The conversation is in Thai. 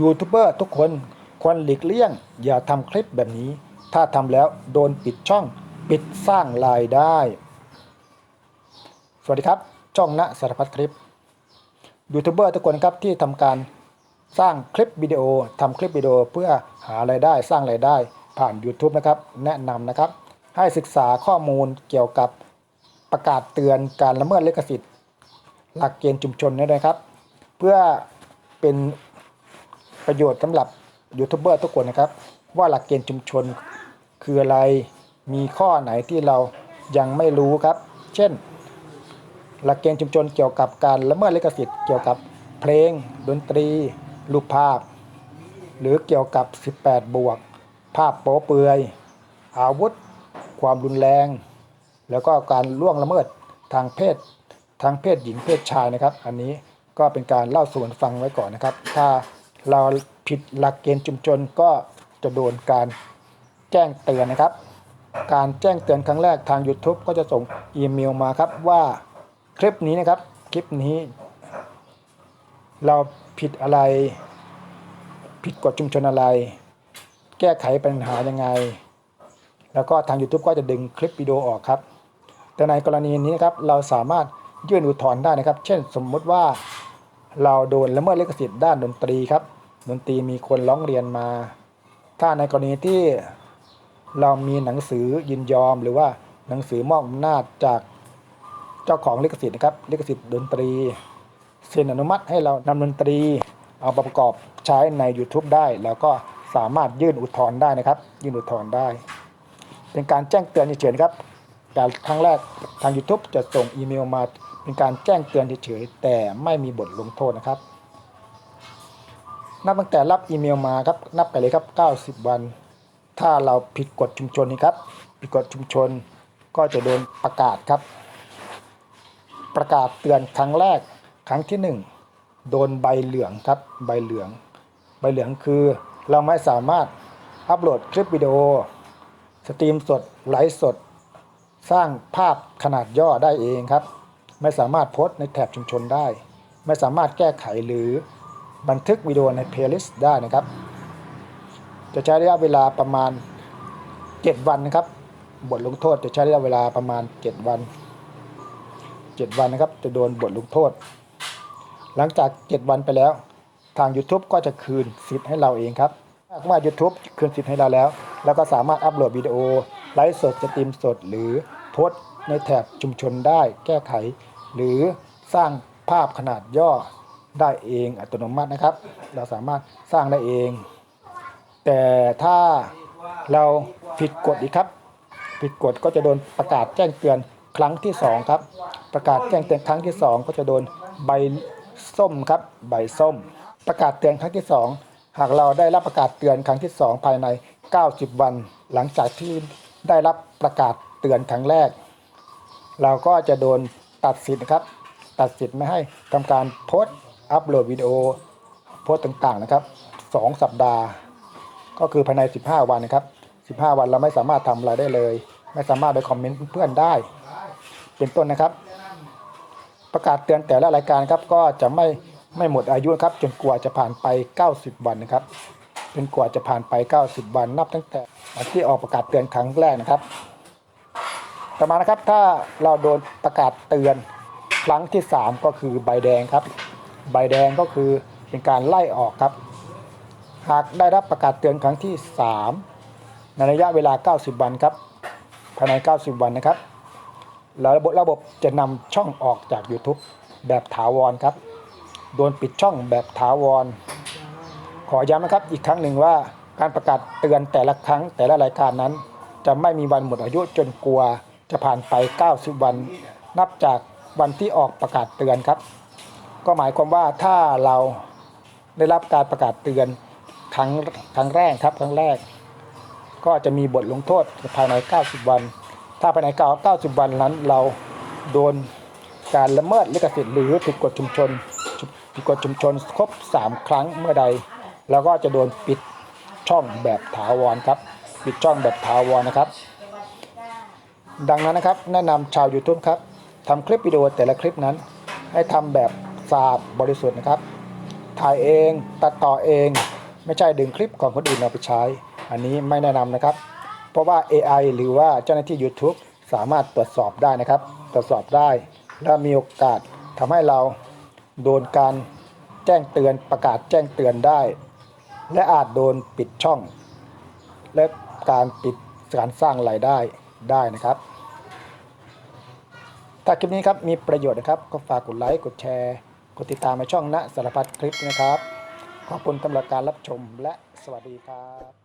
ยูทูบเบอร์ทุกคนควรหลีกเลี่ยง อย่าทำคลิปแบบนี้ ถ้าทำแล้วโดนปิดช่องปิดสร้างรายได้ สวัสดีครับ ช่องณสารพัดคลิปยูทูบเบอร์ทุกคนครับที่ทำการสร้างคลิปวิดีโอทำคลิปวิดีโอเพื่อหารายได้สร้างรายได้ผ่าน YouTube นะครับ แนะนำนะครับ ให้ศึกษาข้อมูลเกี่ยวกับประกาศเตือนการละเมิดลิขสิทธิ์ หลักเกณฑ์ชุมชนนี่นะครับ เพื่อเป็น ประโยชน์สำหรับยูทูบเบอร์ทุกคนนะครับ ว่าหลักเกณฑ์ชุมชนคืออะไรมีข้อไหนที่เรายังไม่รู้ครับ เช่น หลักเกณฑ์ชุมชนเกี่ยวกับการละเมิดลิขสิทธิ์เกี่ยวกับเพลง ดนตรี รูปภาพ หรือเกี่ยวกับ 18 บวก ภาพโป๊เปลือย อาวุธ ความรุนแรง แล้วก็การล่วงละเมิดทางเพศทางเพศหญิงเพศชายนะครับ อันนี้ก็เป็นการเล่าสู่กันฟังไว้ก่อนนะครับ ถ้า เราผิดหลักเกณฑ์ชุมชนก็จะโดนการแจ้งเตือนนะครับ การแจ้งเตือนครั้งแรกทาง YouTube ก็จะส่งอีเมลมาครับว่าคลิปนี้นะครับคลิปนี้ เราผิดอะไร ผิดกฎชุมชนอะไร แก้ไขปัญหายังไง แล้วก็ทาง YouTube ก็จะดึงคลิปวิดีโอออกครับ แต่ในกรณีนี้นะครับเราสามารถยื่นอุทธรณ์ได้นะครับ เช่นสมมุติว่าเราโดนละเมิดลิขสิทธิ์ด้านดนตรีครับ ดนตรีมีคนร้องเรียนมา ถ้าในกรณีที่เรามีหนังสือยินยอมหรือว่าหนังสือมอบอำนาจจากเจ้าของลิขสิทธิ์นะครับลิขสิทธิ์ดนตรีเซ็นอนุมัติให้เรานำดนตรีเอาประกอบใช้ใน YouTube ได้ แล้วก็สามารถยื่นอุทธรณ์ได้นะครับ ยื่นอุทธรณ์ได้ เป็นการแจ้งเตือนเฉยๆครับการครั้งแรกทาง YouTube จะส่งอีเมลมาเป็นการแจ้งเตือนเฉยๆแต่ไม่มีบทลงโทษนะครับ นับตั้งแต่รับอีเมลมาครับนับไปเลยครับ 90 วัน ถ้าเราผิดกฎชุมชนนี้ครับผิดกฎชุมชนก็จะโดนประกาศครับ ประกาศเตือนครั้งแรกครั้งที่ 1 โดนใบเหลืองครับใบเหลือง ใบเหลืองคือเราไม่สามารถอัปโหลดคลิปวิดีโอ สตรีมสดไลฟ์สด สร้างภาพขนาดย่อได้เองครับ ไม่สามารถโพสต์ในแถบชุมชนได้ ไม่สามารถแก้ไขหรือ บันทึกวิดีโอในเพลย์ลิสต์ได้นะครับ จะใช้ระยะเวลาประมาณ 7 วันนะครับ บทลงโทษจะใช้ระยะเวลาประมาณ 7 วัน 7 วันนะครับ จะโดนบทลงโทษ หลังจาก 7 วันไปแล้ว ทาง YouTube ก็จะคืนสิทธิ์ให้เราเองครับถ้าว่า YouTube คืนสิทธิ์ให้เราแล้วแล้วก็สามารถอัปโหลดวิดีโอ ไลฟ์สดสตรีมสด หรือโพสในแถบชุมชนได้แก้ไข หรือสร้างภาพขนาดย่อ ได้เองอัตโนมัตินะครับ เราสามารถสร้างได้เอง แต่ถ้าเราผิดกฎอีกครับ ผิดกฎก็จะโดนประกาศแจ้งเตือนครั้งที่สองครับ ประกาศแจ้งเตือนครั้งที่สองก็จะโดนใบส้มครับ ใบส้ม ประกาศเตือนครั้งที่สองหากเราได้รับประกาศเตือนครั้งที่สองภายใน 90 วัน หลังจากที่ได้รับประกาศเตือนครั้งแรก เราก็จะโดนตัดสิทธิ์นะครับ ตัดสิทธิ์ไม่ให้ทำการโพสต์ อัปโหลดวิดีโอโพสต์ต่างๆนะครับ 2 สัปดาห์ ก็คือภายใน 15 วันนะครับ 15 วันเราไม่สามารถทำอะไรได้เลย ไม่สามารถไปคอมเมนต์เพื่อนได้ เป็นต้นนะครับ ประกาศเตือนแต่ละรายการครับก็จะไม่ไม่หมดอายุครับจนกว่าจะผ่านไป 90 วันนะครับจนกว่าจะผ่านไป 90 วันนับตั้งแต่ที่ออกประกาศเตือนครั้งแรกนะครับ ต่อมานะครับถ้าเราโดนประกาศเตือนครั้งที่ 3 ก็คือใบแดงครับ ใบแดงก็คือเป็นการไล่ออกครับ หากได้รับประกาศเตือนครั้งที่ 3 ในระยะเวลา 90 วันครับ ภายใน 90 วันนะครับ แล้วระบบระบบจะนำช่องออกจาก YouTube แบบถาวรครับ โดนปิดช่องแบบถาวร ขอย้ำนะครับอีกครั้งหนึ่งว่าการประกาศเตือนแต่ละครั้งแต่ละรายการนั้น จะไม่มีวันหมดอายุจนกลัวจะผ่านไป 90 วัน นับจากวันที่ออกประกาศเตือนครับ ก็หมายความว่าถ้าเราได้รับการประกาศเตือนครั้งครั้งแรกครับครั้งแรก ก็จะมีบทลงโทษภายใน 90 วัน ถ้าภายใน 90 วันนั้นเราโดนการละเมิดลิขสิทธิ์หรือผิดกฎชุมชนผิดกฎชุมชนครบ 3 ครั้งเมื่อใดเราก็จะโดนปิดช่องแบบถาวรครับ ปิดช่องแบบถาวรนะครับ ดังนั้นนะครับแนะนำชาว YouTube ครับทำคลิปวิดีโอแต่ละคลิปนั้น ให้ทำแบบ สะอาดบริสุทธิ์นะครับ ถ่ายเองตัดต่อเอง ไม่ใช่ดึงคลิปของคนอื่นเอาไปใช้ อันนี้ไม่แนะนำนะครับ เพราะว่า AI หรือว่าเจ้าหน้าที่ YouTube สามารถตรวจสอบได้นะครับ ตรวจสอบได้ และมีโอกาสทำให้เราโดนการแจ้งเตือนประกาศแจ้งเตือนได้ และอาจโดนปิดช่อง และการปิดการสร้างรายได้ได้นะครับ ถ้าคลิปนี้ครับมีประโยชน์นะครับ ก็ฝากกดไลค์กดแชร์ กดติดตามมาช่องณสารพัดคลิปนะครับ ขอบคุณสำหรับการรับชมและสวัสดีครับ